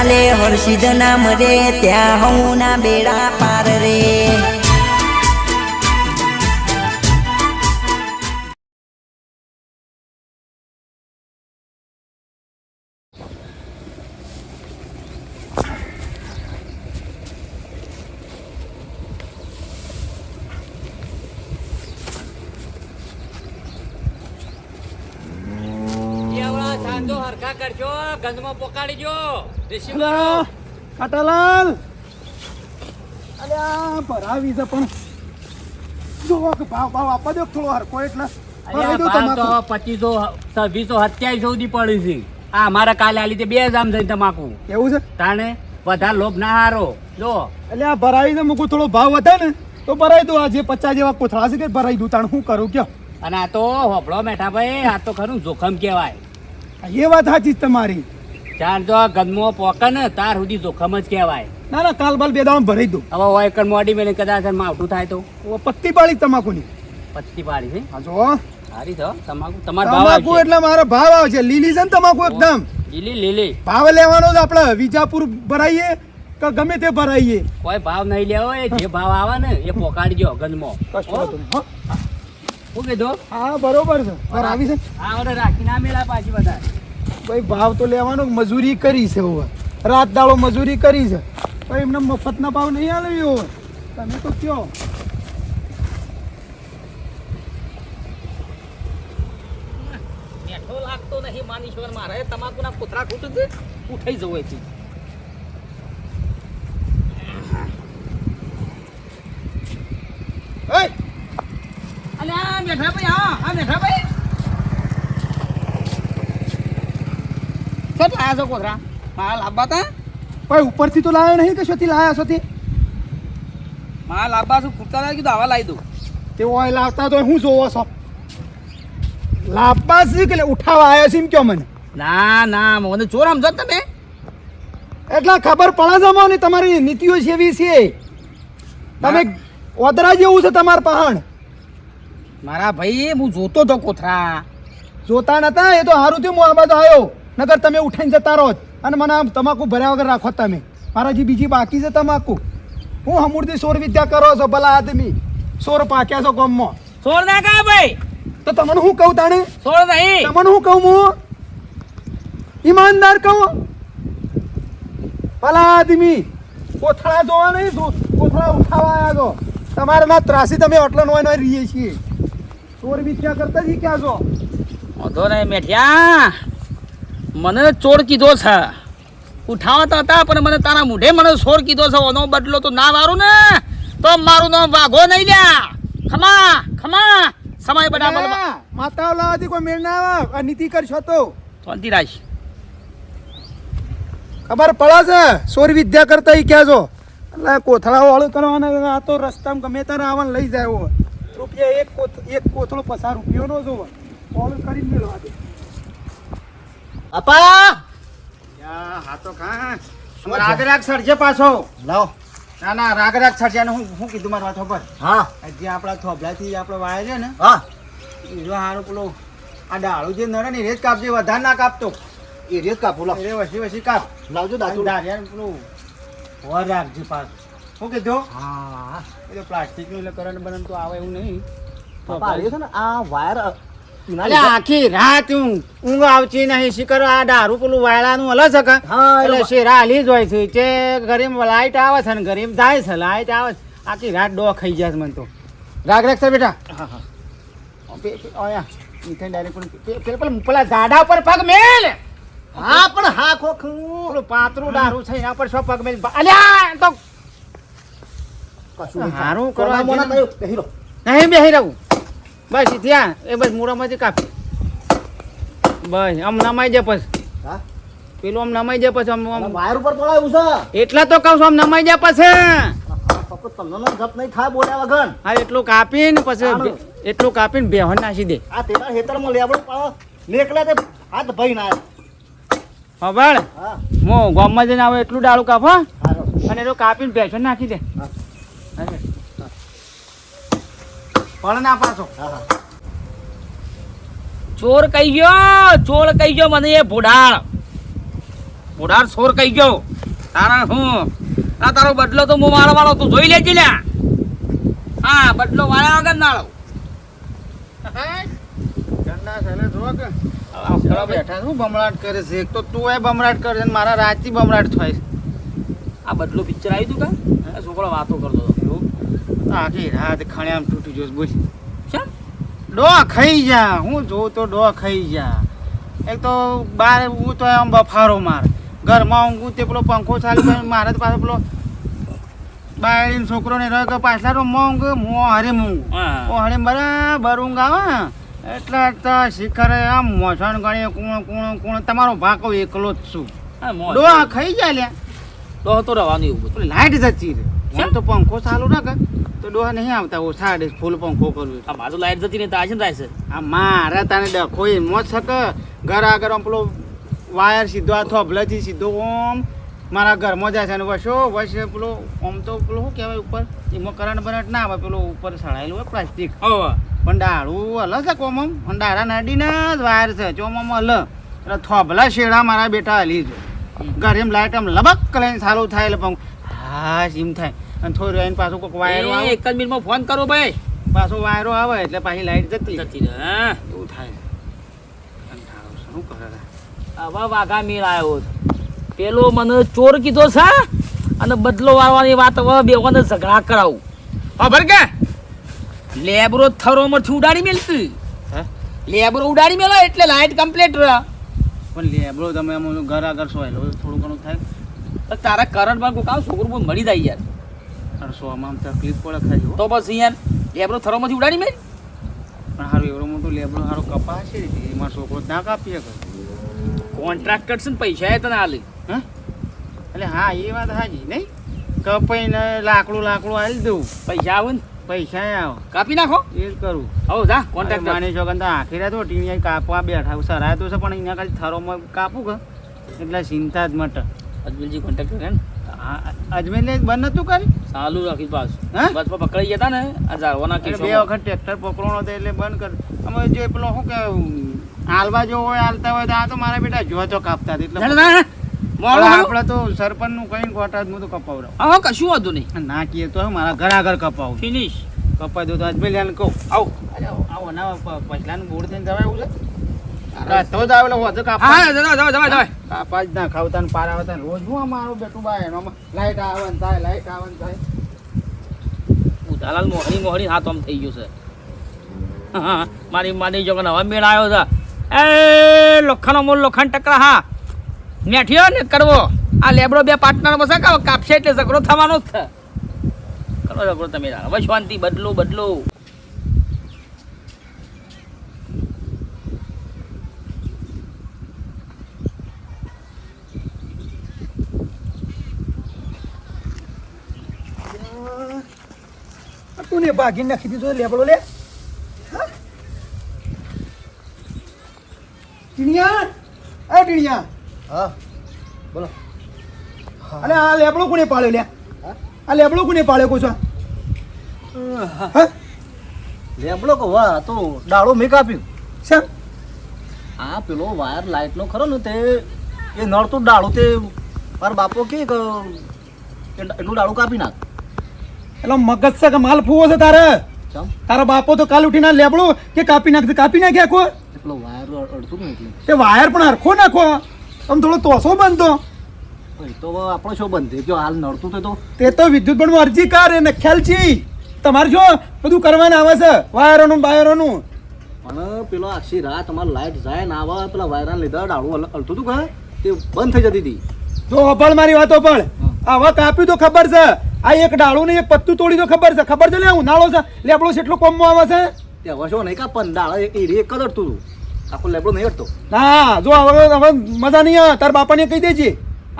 ચાલે હર્ષિદ નામ રે ત્યાં હું ના બેડા પાર રે. ગંધમાં પોકાડીજો દેશી અલ્યા, કાટાલાલ. અલ્યા ભરાવી છે પણ. જો ભાવ ભાવ આપવા દો થોડો હરકો એટલે. ભરાવી દો ભાવ તો તમાકુ. પચીસો છવ્વીસો સત્યાવીસો સુધી પડી છે. આ અમારા કાલે આલી બે જામ થઈ તમાકુ. એવું છે? તાણે વધારે લોભ ના હારો. જો. એટલે આ ભરાવી મૂકું થોડો ભાવ વધે ને તો ભરાઈ દો આ જે પચાસ જેવા કોથળા છે કે ભરાઈ દઉં. તાણ શું કરું કયો? અને આ તો હોપળો મેઠા ભાઈ આ તો ખરું જોખમ કહેવાય. એ વાત સાચી તમારી. ચાર જો ગમો પોકે ને તાર સુધી જોખમ જ કહેવાય. ના ના કાલ બાલ બે દામ ભરાઈ દઉં. હવે હોય એક મોડી મેળે કદાચ માવઠું થાય તો. પત્તી પાડી તમાકુની. પત્તી પાડી છે? હા જો સારી તો તમાકુ તમારો ભાવ તમાકુ એટલે મારો ભાવ આવે છે લીલી છે ને તમાકુ એકદમ. લીલી લીલી. ભાવ લેવાનો જ આપણે વિજાપુર ભરાઈએ કે ગમે તે ભરાઈએ. કોઈ ભાવ નહીં લેવો એ જે ભાવ આવે ને એ પોકાડજો ગંદમો. કશો હો. કીધું? હા બરોબર છે. ભરાવી છે આ ઓર્ડર રાખી. ના મેળા પાછી બધા ભાઈ ભાવ તો લેવાનો મજૂરી કરી છે હવે. રાત દાડો મજૂરી કરી છે. ભાઈ એમને મફતના ભાવ નહીં આલવી તમે તો કયો. મેઠો લાગતો નહીં માનીશ્વર મારે. તમાકુના કૂતરા ખૂટું ઉઠાઈ જવું અહીંથી. એય, અલે આ આયા છો કોથરા? મારા લાંબા તા ભાઈ ઉપરથી તો લાવ્યો નહીં કે શોથી લાયા શોથી? મારા લાંબા શું ખૂટતા લાગી તો આવા લાવી દઉં. તે ઓય લાવતા તો હું જોવો છો? લાભા છે કે ઉઠાવા આવ્યા છે એમ કયો મને? ના ના મને ચોર સમજો તમે. એટલે ખબર પડે છે મને તમારી નીતિઓ છે એવી છે. તમે ઓદરા જેવું છે તમાર પહાણ મારા ભાઈ હું જોતો તો કોથરા. જોતા નતા એ તો સારું થયું હું આ બાજુ આવ્યો. નગર તમે ઉઠાઈને જતા રહો અને મને આમ તમાકુ ભર્યા વગર રાખો તમે. મારા જે બીજી બાકી છે તમાકુ. હું હમુરથી સોર વિદ્યા કરો છો ભલા આદમી. સોર પાક્યા છો ગામમાં. સોર ના કા ભાઈ? તો તમને હું કહું તાણે? સોર નહીં. તમને હું કહું હું? ઈમાનદાર કહું? ભલા આદમી. કોથળા જોવા નહીં કોથળા ઉઠાવા આવ્યા છો. તમારે ના ત્રાસી તમે ઓટલો નોય નો રહીએ છીએ. સોર વિદ્યા કરતા જ ક્યાં છો? વાંધો નહીં મેઠિયા. મને ચોર કીધો છે. ઉઠાવતા હતા પણ મને તારા મૂઢે મને ચોર કીધો છે. ઓનો બદલો તો ના વારું ને તો મારું નામ વાઘો નહીં લ્યા. ખમા ખમા. સમય બધા ના, માતાઓ લાવવાથી કોઈ મેળ ના આવે. નીતિ કરશો તો. શાંતિ રાખ. ખબર પડે છે સોર વિદ્યા કરતા એ ક્યાં છો? એટલે કોથળા વાળું કરવાના આ તો રસ્તામાં ગમે ત્યારે આવવાનું લઈ જાય રૂપિયા એક કોથ એક કોથળો પસાર રૂપિયો નો જોવો. કોલ કરી મેળવા દે. અપા હા તો કાં રાગ રાગ સરજે પાછો. લાવો. ના ના રાગ રાગ સરજે હું હું કીધું મારા વાતો પર હા. જે આપણા થોભલાથી આપણે વાય છે ને હા. એ જો હારો પેલો આ ડાળું જે નડે ને એ જ કાપજે વધારે ના કાપતો. એ રેત કાપું લાવ. એ વસી વસી કાપ. લાવજો ડાળિયા પેલું વર રાખજે પાછ. શું કીધું હા. એ તો પ્લાસ્ટિકનું એટલે કરંટ બરંટ તો આવે એવું નહીં. પપ્પા આવ્યો છે ને? આ વાયર અલે આખી રાત ઊંઘ ઊંઘ આવતી નહીં. શીકર આ દારૂ પેલું વાયડાનું અલગ છે કે? એટલે શેરા હાલી જ હોય છે. તે ગરીમ લાઈટ આવે છે ને ગરીમ જાય છે લાઈટ આવે છે. આખી રાત ડો ખાઈ જાય મને તો. રાગ રાગ સર બેટા? પેલા પેલા ઝાડા ઉપર પગ મેલ. હા પણ હા ખોખું પાતળું દારૂ છે એના પર શું પગ મેલ. અલ્યા તો કશું હારું કરવા મોના જેને- કયો? હીરો નહીં બેહી રહું. બસ ત્યાં. એ બસ મૂળામાંથી કાપ. બસ આમ નમાઈ જાય પછી. હા? પેલું આમ નમાઈ જાય પછી આમ આમ વાયર ઉપર પડાયું છે. એટલા તો કહું છું આમ નમાઈ જાય પછી. તમને નો જપ નહીં થાય બોલ્યા વગર. હા એટલું કાપીને પછી એટલું કાપીને બેહન નાખી દે. આ તેના ખેતરમાં લેબડું પાડો. નીકળે તે હાથ ભાઈ ના ખબર હા. ગામમાં જઈને આવે એટલું ડાળું કાપો. અને એટલું કાપીને બેસન નાખી દે. પણ ના પાછો. ચોર કહી ગયો ચોર કહી ગયો મને એ ભોડાળ. ફોડાર ચોર કહી ગયો. તારા હું? આ તારો બદલો તો હું મારો વાળો તું જોઈ લેજે લ્યા. હા બદલો વાળા વગર ના લો ઠંડા ચાલે જો બેઠા શું બમરાટ કરે છે? એક તો તું એ બમરાટ કરે છે મારા રાતથી બમરાટ થાય છે. આ બદલો પિક્ચર આવ્યું તું કા? છોકરો વાતો કરતો હતો. આખી રાત ખણ્યામ તૂટી જોશ બોલ. શેમ ડો ખાઈ જા હું જોઉં તો ડો ખાઈ જા. એક તો બાર હું તો આમ બફારો માર. ઘરમાં ઊંઘું તે પેલો પંખો ચાલુ કરીને મારે તો પાછો પેલો બાયડીનો છોકરો ને રહ્યો કે પાછલા રૂમમાં ઊંઘ હું હરે હા. ઓ હરે બરાબર ઊંઘ આવે એટલે તો શિખરે આમ મોસણ ગણીએ કુણ કુણ કુણ. તમારો ભાકો એકલો જ છું. ડોહા ખાઈ જાય લ્યા. તો હતો રહેવાનું એવું લાઈટ જતી રહે. હું તો પંખો ચાલુ ના કર તો ડોહા નહીં આવતા ઓછા ફૂલ પંખો કરવું આ બાજુ લાઈટ જતી નહીં તો આજે ને થાય છે આ મારા તને ડખો એમ મોત શકે ઘર આગળ આમ પેલો વાયર સીધો આ થોભલાથી સીધો ઓમ મારા ઘરમાં જાય છે અને વશો વશ પેલો આમ તો પેલો શું કહેવાય ઉપર? એમાં કરંટ બરંટ ના આવે પેલો ઉપર સળાયેલું હોય પ્લાસ્ટિક. પણ ડાળું હલ છે કોમમ પણ ડાળા નડીને જ વાયર છે ચોમમ હલ એટલે થોભલા શેડા મારા બેટા હલી છે. ઘરે એમ લાઈટ આમ લબક લઈને સારું થાય એટલે પણ હા એમ થાય. અને થોડું રહીને પાછું કોઈક વાયરો આવે. એક જ મિનિટમાં ફોન કરો ભાઈ. પાછો વાયરો આવે એટલે પાછી લાઈટ જતી. જતી રહે હા. એવું થાય. કંટાળો શું કરે હવે વાઘા મેળ આવ્યો પેલો મને ચોર કીધો છે અને બદલો વાળવાની વાત હવે બેવાને ઝઘડા કરાવું. ખબર કે? લેબરો થરોમાંથી ઉડાડી મેલતી હે? લેબરો ઉડાડી મેલો એટલે લાઈટ કમ્પ્લીટ રહ્યા પણ લેબરો તમે ઘર આગળ સોયલો થોડું ઘણું થાય. તો તારા કરંટમાં કોકાવ છોકરું બોલ મળી જાય યાર. અને સોમાં આમ તકલીફ પડે ખરી. તો બસ યાર લેબરો થરોમાંથી ઉડાડી મેં? પણ હારું એવડો મોટો લેબરો હારો કપા છે એમાં છોકરો ના કાપી શકે. કોન્ટ્રાક્ટર છે ને પૈસા એ તને હાલે હા? એટલે હા એ વાત હાજી નહીં? કપાઈને લાકડું લાકડું આલી દઉં. પૈસા આવે ને? પૈસા આવે. કાપી નાખો. એ જ કરું. હવે જા કોન્ટ્રાક્ટ માની છો કે આખી રાત ટીણી કાપવા બેઠા સરાય તો છે પણ અહીંયા ખાલી થરોમાં કાપું કે? એટલે ચિંતા જ મટે. અજમલજી કોન્ટ્રાક્ટર હે ને? અજમેર બંધ નતું કરી ચાલુ રાખી પાસ બસ પર પકડાઈ ગયા તા ને એટલે કેસો બે વખત ટ્રેક્ટર પકડવાનો હતો એટલે બંધ કર અમે જે પેલો શું કે હાલવા જો હોય હાલતા હોય તો આ તો મારા બેટા જો તો કાપતા હતા. એટલે. આપણે તો સરપંચનું કઈ જ હું તો કપાવડાવ. હા કશું વાંધો નહીં. ના કીએ તો મારા ઘર આગળ કપાવું. ફિનિશ કપાઈ દો તો અજમેર કહું. આવો. આવો ના પછલાનું બોર્ડ થઈને જવાય એવું છે? તો જ આવેલો હોતો કાપવા હા જવા જવા જવા જવા. કાપા જ ના ખાવતા ને પારા આવતા રોજ હું મારું બેટું બાય એનો લાઈટ આવે ને થાય લાઈટ આવે ને થાય. ઉધાલાલ મોહરી મોહણી હાથ આમ થઈ ગયું છે. હા, મારી માની જો નવા મેળ આવ્યો છે. એ લોખંડનો મોલ લોખંડ ટકરા હા. મેઠ્યો ને કરવો. આ લેબડો બે પાર્ટનર બસા કાપશે એટલે ઝઘડો થવાનો જ છે. કરો ઝઘડો તમે. હવે શાંતિ બદલો બદલો. તું ને ભાગીને નાખી દીધો લેબડો લે? ટીણિયા? એ ટીણિયા. હા બોલો. અને આ લેબડો કોને પાળ્યો લે? આ લેબડો કોને પાળ્યો કહો છો? હા. લેબડો કહો વાહ તો ડાળો મેં કાપ્યું. શેમ? આ પેલો વાયર લાઇટનો ખરો ને તે એ નળ તો ડાળો તે મારા બાપો કે કે એટલું ડાળું કાપી નાખ. એટલે મગજ છે કે માલ ફૂવો છે તારે? તારા બાપો તો કાલ ઉઠીને લેબડો કે કાપી નાખ કાપી નાખી આખો? એટલો વાયર અડતું ને એટલે? તે વાયર પણ હરખો નાખો. આમ થોડો તોસો એ તો આપણો શું બંધ જો હાલ નડતું તો તો. તે વિદ્યુત પણ અરજી કર એને ખ્યાલ છે. તમારે જો બધું કરવાનું આવે છે વાયરોનું બાયરોનું? પણ પેલો આખી રાત અમારે લાઇટ જાય ને આવા પેલા વાયરના લીધા ડાળું હલ- હલતું હતું કે? તે બંધ થઈ જતી હતી. જો અભળ મારી વાતો પણ આવા કાપ્યું તો ખબર છે. આ એક ડાળું ને એક પત્તું તોડી તો ખબર છે. ખબર છે લે ઉનાળો છે. લેબડો એટલો કોમમાં આવે છે. તે શું નહીં કા પણ ડાળ એક ઈરી એક કદર તું આખો લેબડો નહીં હટતો. ના જો હવે હવે મજા નહીં આવે. તાર બાપાને કહી દેજે.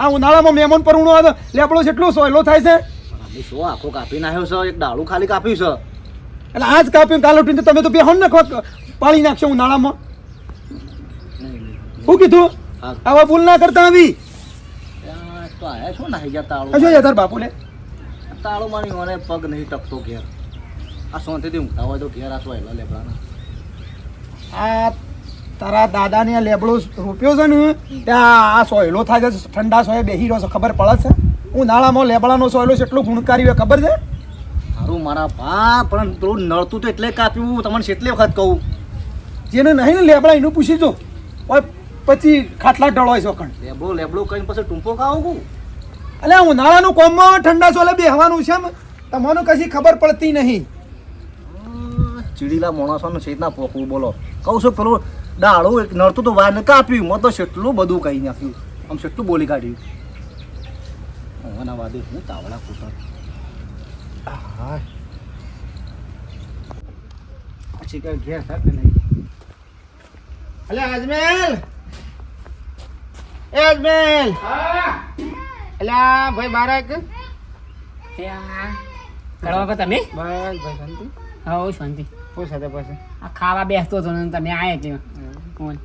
આ ઉનાળામાં મહેમાન પર ઉણો આવે. લેબડો એટલો સોયલો થાય છે. પણ અમે શું આખો કાપી નાખ્યો છે? એક ડાળું ખાલી કાપ્યું છે. એટલે આજ કાપ્યું કાલ ઉઠીને તો તમે તો બે હણ નાખો પાળી નાખશો ઉનાળામાં. શું કીધું? આવા ભૂલ ના કરતા આવી. તો આયા છો નાહી ગયા તાળું જોઈએ તાર બાપુ લે તાળો મારી મને પગ નહીં ટકતો ઘેર. આ સોંતીથી ઊંઘતા હોય તો ઘેર આ સોયલા લેબડાના. આ તારા દાદાને આ લેબડો રોપ્યો છે ને ત્યાં આ સોયલો થાય છે ઠંડા સોય બેહી રહ્યો છે ખબર પડે છે? હું નાળામાં લેબડાનો સોયલો છે એટલું ગુણકારી હોય ખબર છે? સારું મારા બા પણ થોડું નળતું તો એટલે કાપ્યું હું તમને કેટલી વખત કહું. જેને નહીં ને લેબડા એનું પૂછી જો. પછી ખાટલા ઢળોય છે લેબડો લેબડો કરીને પછી ટૂંપો ખાવું એટલે ઉનાળાનું કોમમાં ઠંડા સોલે બેહવાનું છે એમ. તમને કશી ખબર પડતી નહીં. ચીડીલા માણસોને શેતના પોકવું બોલો. કહું છું પેલું ડાળું એક નડતું તો વાર ને કાપ્યું મેં તો કેટલું બધું કહી નાખ્યું. આમ કેટલું બોલી કાઢ્યું. હવાના વાદે હું તાવડા કૂટર પછી કઈ ઘેર થાય કે નહીં? અલે અજમેલ. એ અજમેલ. અલે આ ભાઈ બારાક કરવા પર તમે? બસ ભાઈ શાંતિ. હો શાંતિ. સાથે પછી આ ખાવા બેસતો હતો ને તમે આયા એટલે કોણ?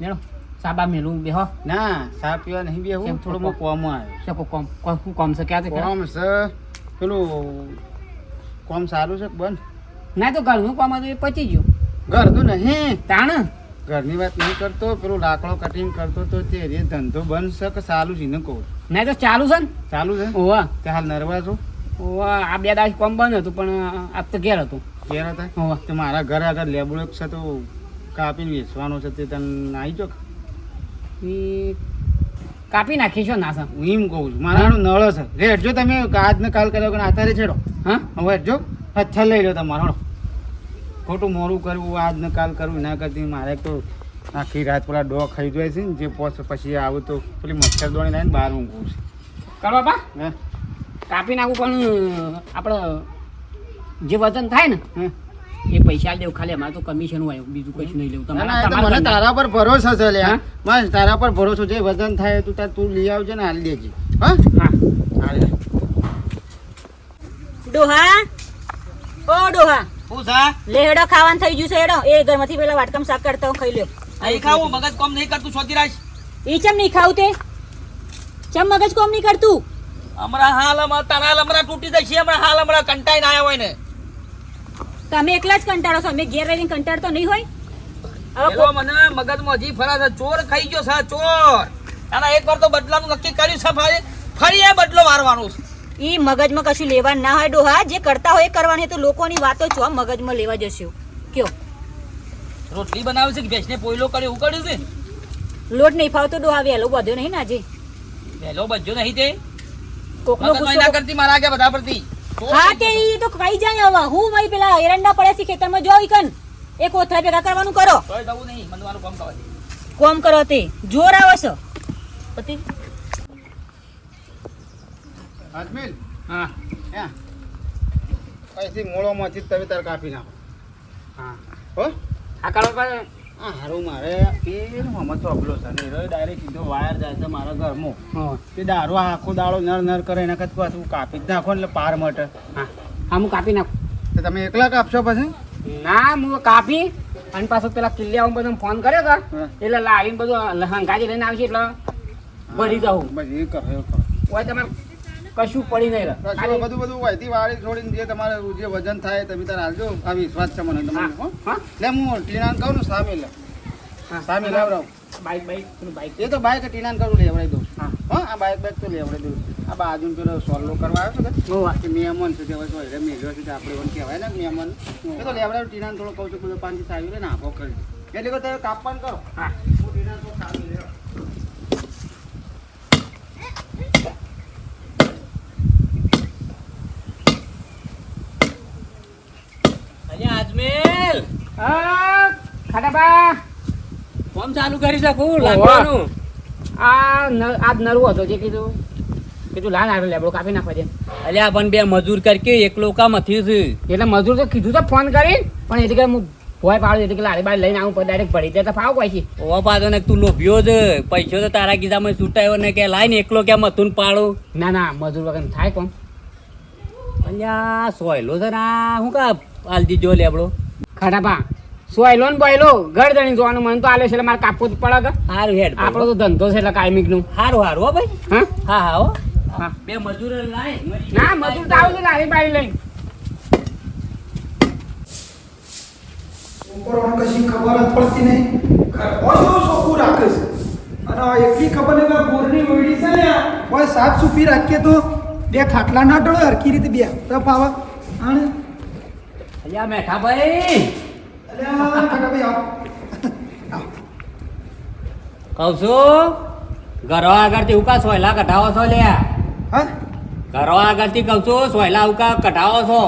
મેળો સાબા મેલું બેહો. ના સા પીવા નહીં બેહું? થોડું મોં કોમ આવ્યો કો કોમ કોમ કોમ છે? ક્યાં છે કોમ છે પેલું કોમ સારું છે બંધ? ના તો ઘરનું કોમ હતું એ પચી ગયું. ઘરનું નહીં. તાણ? ઘરની વાત નહીં કરતો પેલું લાકડો કટિંગ કરતો તો તે ધંધો બંધ છે કે સારું છે ને કહું છું. ના તો ચાલુ છે ને. ચાલુ છે? ઓવા તે હાલ નર્વસ છું? ઓવા આ બે દાસ કોમ બંધ હતું પણ આજ તો ઘેર હતું. ઘેર હતા? ઓવા તો મારા ઘરે આગળ લેબડો છે તો કાપીને વેચવાનો છે તે તને આવી જો એ કાપી નાખીશો ના સર હું એમ કહું છું મારા નળો છે. છે રેડજો તમે આજ ને કાલ કર્યો કે અત્યારે છેડો. હા? હવે જો હથ્થર લઈ લો તમારો. ખોટું મોરું કરવું આજ ને કાલ કરવું ના કરતી મારે તો આખી રાત પેલા ડો ખાઈ જાય છે ને જે પોસ પછી આવું તો પેલી મચ્છર દોડી લાવીને બહાર ઊંઘું છે. કરો બા હે? કાપી નાખું પણ આપણે જે વજન થાય ને હે? એ પૈસા દેવું ખાલી અમારે તો કમિશન હોય બીજું કશું નહીં લેવું. તમારે મને તારા પર ભરોસો છે લે હા? બસ તારા પર ભરોસો. છે વજન થાય તું તાર તું લઈ આવજે ને હાલ દેજે. હા? હા. ડોહા? ઓ ડોહા. શું છે? લેહડો ખાવાનું થઈ ગયું છે એડો એ ઘરમાંથી પેલા વાટકામ શાક કરતા હું ખાઈ લ્યો. અહીં ખાવું મગજ કોમ નહીં કરતું શોધી એ ચમ નહીં ખાવું તે? ચમ મગજ કોમ નહીં કરતું? હમણાં હાલ હમણાં તારા હમણાં તૂટી જશે હમણાં હાલ હમણાં કંટાઈને આવ્યા હોય ને. તમે એકલા જ કંટાળો છો અમે ઘેર રહીને કંટાળતો નહીં હોય? હવે મને મગજમાં હજી ફરા છે. ચોર ખાઈ ગયો છે ચોર. અને એક વાર તો બદલાનું નક્કી કર્યું છે ફરી ફરી એ બદલો મારવાનો છે. ઈ મગજમાં કશું લેવા ના હોય ડોહા જે કરતા હોય એ કરવાની તો લોકોની વાતો છો મગજમાં લેવા જશો. કયો? રોટલી બનાવે છે કે ભેંસને પોયલો કર્યો એવું કર્યું છે? લોટ નહીં ફાવતો ડોહા વહેલો બધ્યો નહીં ને આજે. વહેલો બધ્યો નહીં તે? કોકનો ગુસ્સો ના કરતી મારા આગળ બધા પરથી. હા તે. ઈ તો ખાઈ જાય હવે. હું ભાઈ પેલા એરંડા પડે છે ખેતરમાં જો ઈ કન એ કોથળા ભેગા કરવાનું કરો. કોઈ જવું નહીં મને કામ કરવા દે. કોમ કરો તે. જોર આવે છે. પતિ. અજમેલ હા. હે અહીંથી મોળોમાંથી તમે તાર કાપી નાખો. હા. હો? આ કરો પર હારું મારે. એ મમત ચોપલો છે. ને એ ડાયરેક્ટ સીધો વાયર જાય છે મારા ઘરમાં. હા. તે દારૂ આખો દાડો નર નર કરે એના કરતાં પાછું કાપી જ નાખો એટલે પાર મટે. હા. હા હું કાપી નાખું. તો તમે એકલા કાપશો પછી? ના હું કાપી અને પાછો પેલા કિલ્લિયા બધો ફોન કર્યો કા એટલે લાવીને બધું હંગાજી લઈને આવશે એટલે ભરી દઉં. બધી એ કરો હોય તમારે કશું પડી નહીં રહે. બધું બધું વહેતી વાળી છોડીને જે તમારે જે વજન થાય તમે તારે હાલજો આ વિશ્વાસ છે મને તમારે હો. હા. લે હું ટીણાન કહું ને સામે લે. હા. સામે લાવડાવ બાઈક બાઈક બાઈક. એ તો બાઈક ટીણાન કરું લેવડાવી દઉં. હા. હા આ બાઈક બાઈક તો લેવડાવી દઉં. આ બાજુ પેલો સોલ્લો કરવા આવ્યો છે કે? હોવા. કે મહેમાન છે તે હવે સોયરે છે આપણે પણ કહેવાય ને મહેમાન એ તો લેવડાવ ટીણાન થોડો કહું છું બધો પાંચથી સાવી લે ને આખો કરી એટલે કે તમે કાપવાનું કરો. હા હું ટીનાને થોડું સાવી લેવા અલ્યા આજમેલ આ ખાટાબા કોમ ચાલુ કરી શકું? લાગવાનું. આ આજ નરવો હતો જે કીધું. કીધું લાલ આવે લેબડો કાપી નાખવા દે. અલ્યા પણ બે મજૂર કરકે એકલો કામ હતી છે એટલે મજૂર તો કીધું તો ફોન કરી પણ એટલે કે હું ભોય પાડું એટલે કે લારી બાર લઈને આવું ડાયરેક્ટ ભરી દે તો ફાવ કોઈ ઓ પાડો ને તું લોભ્યો છે પૈસો તો તારા ગીધામાં છૂટાયો ને કે લાઈને એકલો કેમ હતું પાડું. ના ના મજૂર વગર થાય કોમ. અલ્યા સોયલો તો ના હું કા આલજી જો લેબડો? ખાટાબા સોયલો ને બોયલો ઘર જણી જોવાનું મન તો આલે છે મારે કાપવું જ પડે સારું હારું હેડ આપણો તો ધંધો છે એટલે કાયમિકનું સારું સારું હો ભાઈ. હા? હા હા હો. બે મજૂર લાય ના મજૂર તો આવું છે લારી બારી લઈને. ઉપરવાળા કશી ખબર જ પડતી નહીં. ઓછો સોખું રાખે છે. અને આ ખબર નહીં બોરની ઓયડી છે ને કોઈ સાફ સુફી રાખીએ તો બે ખાટલા ના ટળે હરખી રીતે બે. તો અલ્યા મેઠા ભાઈ. અલ્યા કાકાભાઈ આવો કહું છું ઘરો આગળથી ઉકા સોયલા કઢાવો છો લ્યા. હા? ઘરો આગળથી કહું છું સોયલા ઉકા કઢાવો છો.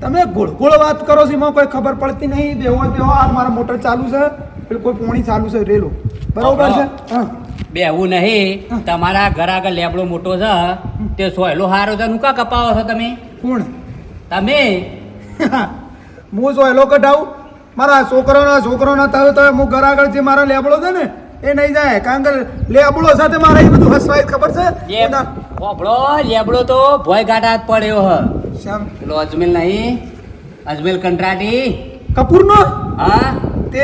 તમે ગોળ ગોળ વાત કરો છો એમાં કોઈ ખબર પડતી નહીં. બેહો બેહો આ મારા મોટર ચાલુ છે. પેલું કોઈ પોણી ચાલુ છે રેલો. બરોબર છે? હા. બેવું નહીં. તમારા ઘર આગળ લેબડો મોટો છે. તે સોયલો હારો છે નુકા કપાવો છો તમે? કોણ? તમે? હું જો એલો કઢાવું? મારા છોકરાના છોકરાના થયો તો હું ઘર આગળ જે મારા લેબડો છે ને એ નહીં જાય. કારણ કે લેબડો સાથે મારે એ બધું હસવાય ખબર છે? લેબ- લેબડો તો ભોય ગાડા જ પડ્યો હ. શમ પેલો અજમેલ નહીં? અજમેલ કંટ્રાટી? કપૂરનો? હા. તે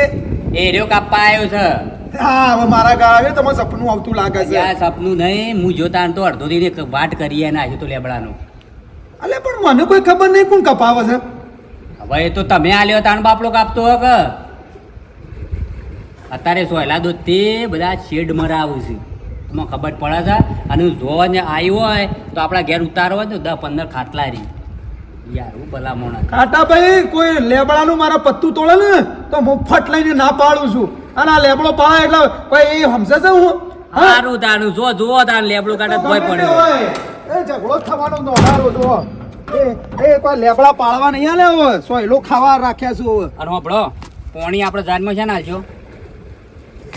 એ રહ્યો કાપવા આવ્યો છે. હા હવે મારા ગાળા આવે તમારે સપનું આવતું લાગે છે. આ સપનું નહીં. હું જોતા તો અડધો દિન વાટ કરીએ નાખ્યું તો લેબડાનું. અલે પણ મને કોઈ ખબર નહીં કોણ કપાવે છે. હવે એ તો તમે આલ્યો તાણ બાપડો કાપતો હો કે? અત્યારે સોયલા દૂધથી બધા શેડ મરાવું છે. એમાં ખબર પડે છે? અને જોવા ને આવ્યો હોય તો આપણા ઘેર ઉતારો હોય તો દસ પંદર ખાટલા રહી યાર હું ભલા મોણા કાટા ભાઈ કોઈ લેબડાનું મારા પત્તું તોડે ને તો હું ફટ લઈને ના પાડું છું. અને આ લેબડો પાડે એટલે ભાઈ એ સમજે છે હું? સારું તારું જો જોવો તારું લેબડું કાઢે કોઈ પડ્યો. એ ઝઘડો થવાનો નોહારો જો એ એ કોઈ લેબડા પાળવા નહીં આલે હવે. સોયલો ખાવા રાખ્યા છું હવે. અને હોભળો પોણી આપણે જાનમાં છે ને હાલશો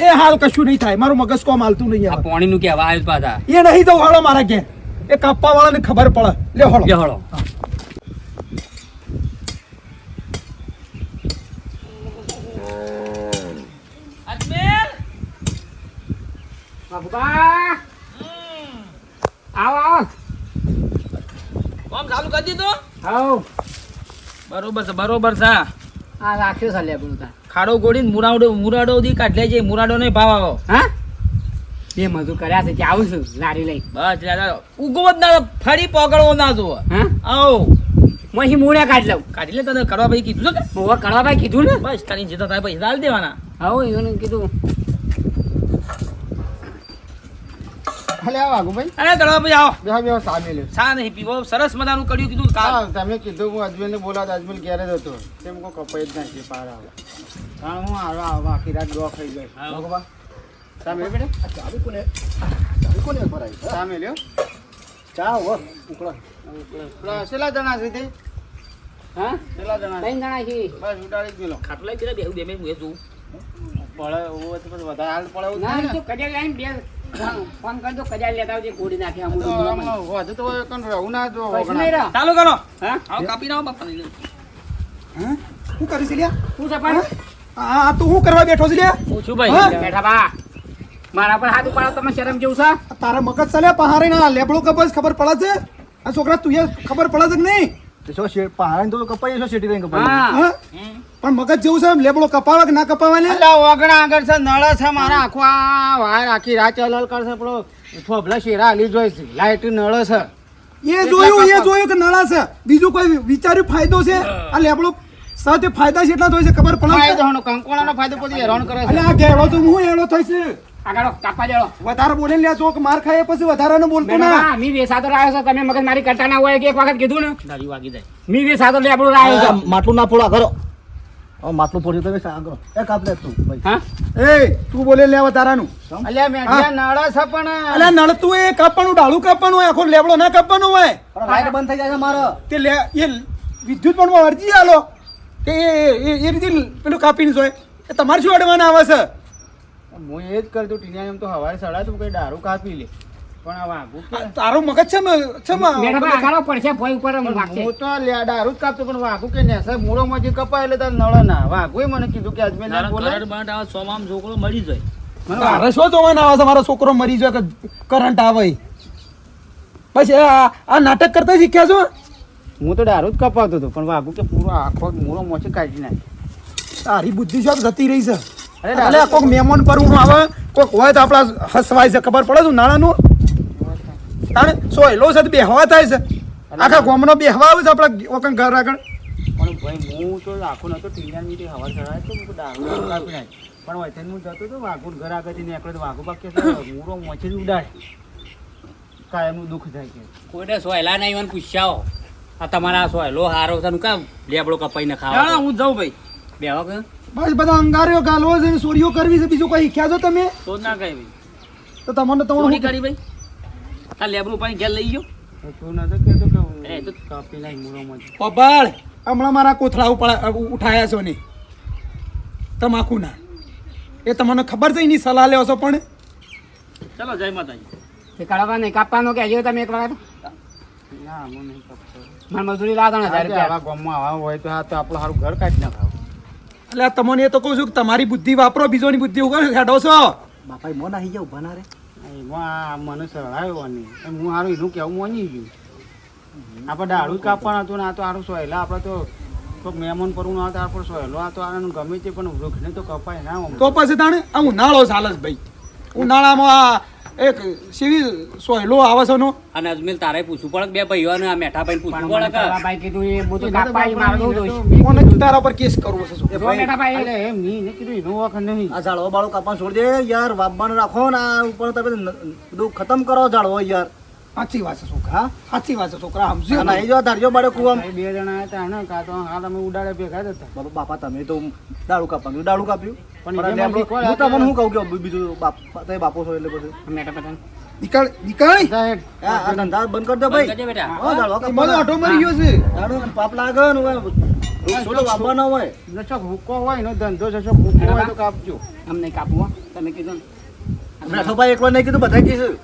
એ હાલ કશું નહીં થાય. મારું મગજ કોમ હાલતું નહીં આ આવે પોણીનું કહેવા આવ્યું પાછા. એ નહીં તો હાલો મારા ઘેર. એ કાપવા વાળાને ખબર પડે. લે લે હળો. હળો બાપા આવો આવો. કામ ચાલુ કરી દીધો? હાઉ. બરોબર છે બરોબર છે. આ રાખ્યો છે લેબડો તાર. ખાડો ગોળીને મુરાડો મુરાડો દી કાઢલે છે મુરાડો નહીં ભાવ આવો હા? બે મજૂર કર્યા છે ત્યાં આવું છું લારી લઈ બસ લ્યા, ઉગો જ ના ફરી પકડવો ના જો હા? આવો. મહી મૂળ્યા મૂળે કાઢી લઉં. કાઢી લે તને કરવા ભાઈ કીધું છે હું કરવા ભાઈ કીધું ને? બસ તારી જીતો થાય પૈસા હાલ દેવાના. આવો એને કીધું. ભલે આવો આગુભાઈ અરે કરવા ભાઈ આવો. બેહો બેહો સામે લે સા નહીં પીવો? સરસ મજાનું કર્યું કીધું કાલ. તમે કીધું હું અજમેલને બોલાવતો અજમેલ ઘેર જ હતો. તેમ કોઈ કપાઈ જ નાખી પાર આવે. કારણ હું આવા આવો આખી રાત દો ખાઈ જાય. આવો. સામે બેટા. ચાવી કોને ચાવી કોને ભરાય સામે લ્યો. ચા હો ઉકળા. છેલ્લા જણા છે તે? હા? છેલ્લા જણા છે? ત્રણ જણા છીએ. બસ ઉડાડી જ મેલો. ખાટલા પીરા બેહું બે મેં હું એ જોઉં. પડે એવું તો વધારે હાલ પડે ના તો ને. કડિયા લાઈન બે ફોન- ફોન કરજો કડિયા લેતા આવજે ગોળી નાખી આમ તો આમાં વધુ તો હોય રહું ના જો રહ્યા. ચાલુ કરો. હા? આવો કાપી નાખો બાપા લઈને. હા? શું કરીશ લ્યા? શું છે પણ? આ આ તું શું કરવા બેઠો છે લ્યા? ભાઈ બેઠા બા. મારા પર હાથ ઉપાડો તમે શરમ જેવું છે? તારા મગજ ચાલે પહારે ના લેબડો કપાસ ખબર પડે છે? આ છોકરા તું ખબર પડે છે કે નહીં? તે શું તો કપાઈ છો શેઠી કપાઈ હા. હા? પણ મગજ જેવું છે એમ? લેબડો કપાવે કે ના કપાવે ને? એટલે ઓગણા આગળ છે નળ છે મારા. આખો આ વાયર આખી રાત ચલલ કરશે પેલો થોભલા શેરા હાલી જોઈ છે. લાઈટ નળ છે. એ જોયું એ જોયું કે નળ છે. બીજું કોઈ વિચાર્યું ફાયદો છે? આ લેબડો સાથે ફાયદા છે એટલા થાય છે ખબર પડે ફાયદો કંકોણાનો ફાયદો પછી હેરાન કરે એટલે છે આ ગેડો તો હું એડો થઈ છે. આગળ કાપા જડો વધારે બોલે લ્યા ચોક માર ખાય પછી વધારાનું બોલતો બેઠા ના. મી વે સાદર રહ્યો છો તમે મગજ મારી કરતા ના હોય કે એક વખત કીધું ને? દારી વાગી જાય. મી વેસાતો લેબડું રહ્યો છે. માટલું ના ફોડા કરો. માટલું પડ્યું તમે આગળ. એ કાપ લે તું હા? એ તું બોલે લેવા તારાનું. અલ્યા મેઠિયા નળ છે પણ અલે નળતું એ કાપવાનું ડાળું કાપવાનું હોય આખો લેબડો ના કાપવાનું હોય. લાઈટ બંધ થઈ જાય મારે. તે લે એ વિદ્યુત પણ અરજી આલો. કે એ એ- એ રીતે પેલું કાપીને જોય. એ તમારે શું અડવાના આવે છે? હું એ જ કરતો ટીનિયા એમ તો હવારે સડાતું કઈ દારૂ કાપી લે. તારું મગજ છે પડશે ભોય ઉપર હું તો દારૂ જ કાપતો પણ વાઘું કે નેસે મૂળો માંથી કપાય એટલે તાર નળ ના. વાઘું મને કીધું કે અજમેર ના તારા બોલે કરંટ બરંટ આવે, સોમામ છોકરો મરી જાય. મારે શું જોવાના આવે મારો છોકરો મરી જાય કે કરંટ આવે? પછી આ નાટક કરતા શીખ્યા છો? હું તો દારૂ જ કપાવતો હતો પણ વાઘું કે પૂરો આખો મૂળો મોચી કાઢી નાખી. તારી બુદ્ધિ છે જતી રહી છે? અરે કોક મહેમાન પરવું આવે કોક હોય તો આપણા હસવાય છે. ખબર પડે છે? નાણાનું તાણે સોયલો છે બેહવા થાય છે. આખા ગામનો બેહવા આવે છે આપણા ઓકન ઘર આગળ. પણ ભાઈ હું તો આખો નતો ટીનિયા મીઠી હવા ચડાય તો હું તો દારૂ કાપી નાખી પણ વચન હું જતો તો વાઘું ઘર આગળથી નીકળ્યો તો વાઘુ પાક કે છે, મૂળો મોચી ઉડાડે. કાયમનું દુઃખ થાય કે કોઈને સોયલા નહીં મને પૂછ્યાઓ આ તમારા સોયલો હારો છે નું કામ લેબડો કપાઈને ખાવા હું જાઉં ભાઈ. બેહો કે? બસ બધા અંગારીઓ ગાલવો છે ને સોરીઓ કરવી છે બીજું કઈ શીખ્યા છો તમે? તો ના કઈ ભાઈ તો તમને તમારું કરી ભાઈ? આ લેબનું પાણી ઘેર લઈ ગયો. કે પબાળ હમણાં મારા કોથળા ઉપર ઉઠાયા છો ને? તમાકુના. એ તમને ખબર છે એની સલાહ લેવો છો પણ? ચલો જય માતાજી. નહીં કાપવાનો કહેજો તમે એક વખત. ના નહીં કાપતો. મજૂરી લાવો હજાર રૂપિયા. ગામમાં આવા હોય તો આ તો આપણું સારું ઘર કાઢી નાખાવ એટલે આ તમને એ તો કહું છું કે તમારી બુદ્ધિ વાપરો બીજોની બુદ્ધિ ઉગાડો છો. બાપા મોન આવી જાવ ઊભા રે મને સળાયો નહીં હું હારું એનું કેવું મોની ગયું. આપણે દાડું કાપવાનું હતું ને આ તો સારું સોયલા, આપણે તો મહેમાન પરવું ના આવતા આપણે સોયલો, આ તો આનું ગમે તે પણ વૃક્ષને તો કપાય ના તો પછી તાણે ઉનાળો ચાલે ભાઈ. ઉનાળામાં એક સીવી સોયલો આવે છે નો અને અજમેલ તારે પૂછવું પડે બે ભાઈઓને આ મેઠા ભાઈ પૂછવું પડે કે? ભાઈ કીધું એ બધું કાપાઈ એ મારે દોષ. કોને તારા પર કેસ કરવો છે શું? એ મેઠા ભાઈ એટલે એમ નહીં ને કીધું એનો વખત નહીં. આ ઝાડવા બાળો કાપા છોડ દે યાર વાબબાને રાખો ને આ ઉપર તમે ન- બધું ખતમ કરો ઝાડવો યાર. સાચી વાત છે છોકરા. સાચી વાત છે છોકરા સમજ્યો અને અહીં જો ધારજો ધાર્યો બાળો બે જણા હતા ને કાં તો હા તમે ઉડાડે ભેગા જ હતા. બાપા તમે તો દાડું કાપવાનું. દાડું કાપ્યું. પણ હું તમને શું કહું કે બીજું બાપ તમે બાપો છો એટલે નીકળ નીકળ આ ધંધા બંધ કરી દો ભાઈ. મરી ગયો છે. દાડો પાપ લાગે ને હોય. જશો ભૂકો હોય એનો ધંધો જશો ભૂકો હોય તો કાપજો. કાપવું હો. તમે કીધું મેઠો ભાઈ એકલા નહીં કીધું બધા કીધું.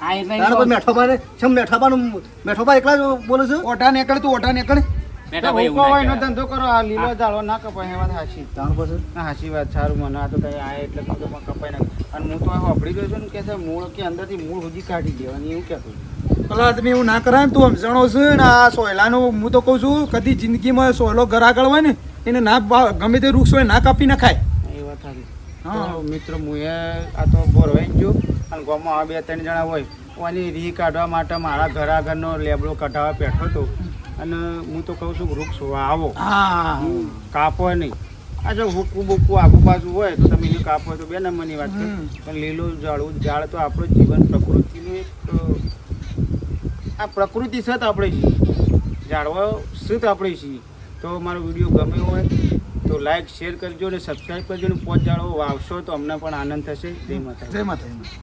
હા એટલે મેઠો ભાઈ છમ મેઠા ભાઈ મેઠો ભાઈ એકલા જ બોલે છે? ઓટા નીકળે તું ઓટા નીકળ. ના ધંધો કરો આ લીલો ઝાડો ના કપાય એ વાત હાચી તાણ પછી? ના સાચી વાત સારું મને આ તો કઈ આ એટલે તો પણ કપાઈ નાખ અને હું તો આ વાપરી રહ્યો છું ને કે છે મૂળ કે અંદરથી મૂળ સુધી કાઢી દેવાની એવું કહેતો પેલા તમે એવું ના કરાય ને તું સમજણો છે ને આ સોયલાનું હું તો કહું છું કદી જિંદગીમાં સોયલો ઘર આગળ હોય ને એને ના ગમે તે વૃક્ષ હોય ના કાપી નખાય. એ વાત સારી હા. મિત્રો હું એ આ તો બોરવાઈ જ ગયો અને ગામમાં આ બે ત્રણ જણા હોય ઓની રી કાઢવા માટે મારા ઘર આગળનો લેબડો કઢાવવા બેઠો હતો. અને હું તો કહું છું વૃક્ષ વાવો. હા. કાપો નહીં. આ જો હુકું બુકું આગુ બાજુ હોય તો તમે એને કાપો તો બે નંબરની વાત છે. પણ લીલું ઝાડવું ઝાડ તો આપણું જીવન પ્રકૃતિનું એક આ પ્રકૃતિ સત આપણે છીએ. ઝાડવા સત આપણે છીએ. તો મારો વીડિયો ગમ્યો હોય તો લાઈક શેર કરજો અને સબસ્ક્રાઈબ કરજો અને પહોંચ જાળવો વાવશો તો અમને પણ આનંદ થશે. જય માતા જય માતા